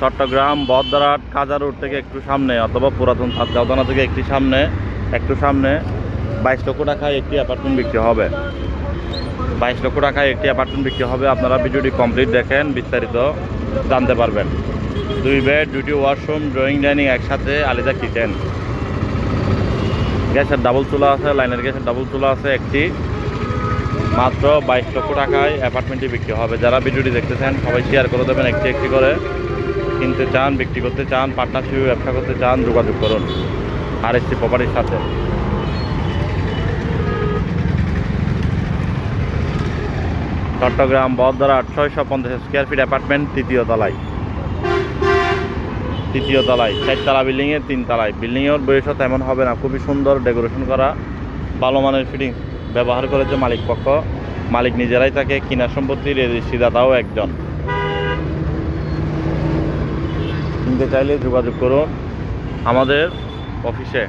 চট্টগ্রাম বদরাট কাজা রোড থেকে একটু সামনে অথবা পুরাতন সাতগাঁওদানা থেকে একটি সামনে, একটু সামনে বাইশ লক্ষ টাকায় একটি অ্যাপার্টমেন্ট বিক্রি হবে। বাইশ লক্ষ টাকায় একটি অ্যাপার্টমেন্ট বিক্রি হবে। আপনারা ভিডিওটি কমপ্লিট দেখেন, বিস্তারিত জানতে পারবেন। দুই বেড দুটি ওয়াশরুম ড্রয়িং ডাইনিং একসাথে আলিদা কিচেন গ্যাসের ডাবল চুলা আছে লাইনের গ্যাসের ডাবল চুলা আছে, একটি মাত্র বাইশ লক্ষ টাকায় অ্যাপার্টমেন্টটি বিক্রি হবে। যারা ভিডিওটি দেখতেছেন, সবাই শেয়ার করে দেবেন একটি একটি করে। কিনতে চান, বিক্রি করতে চান পার্টনারশিপে ব্যবসা করতে চান, যোগাযোগ করুন। আর এসটি প্রপার্টির সাথে। চট্টগ্রাম বদরাট ছয়শো পঞ্চাশ স্কোয়ার ফিট অ্যাপার্টমেন্ট তৃতীয় তলায়। তৃতীয় তলায়, চারতলা বিল্ডিংয়ের তিন তলায় বিল্ডিংয়ের বয়সও তেমন হবে না, খুবই সুন্দর ডেকোরেশন করা। ভালো মানের ফিটিং ব্যবহার করেছে মালিক পক্ষ, মালিক নিজেরাই তাকে কিনা সম্পত্তির রেজিস্ট্রিদাতাও একজন। কিনতে চাইলে যোগাযোগ করুন আমাদের অফিসে।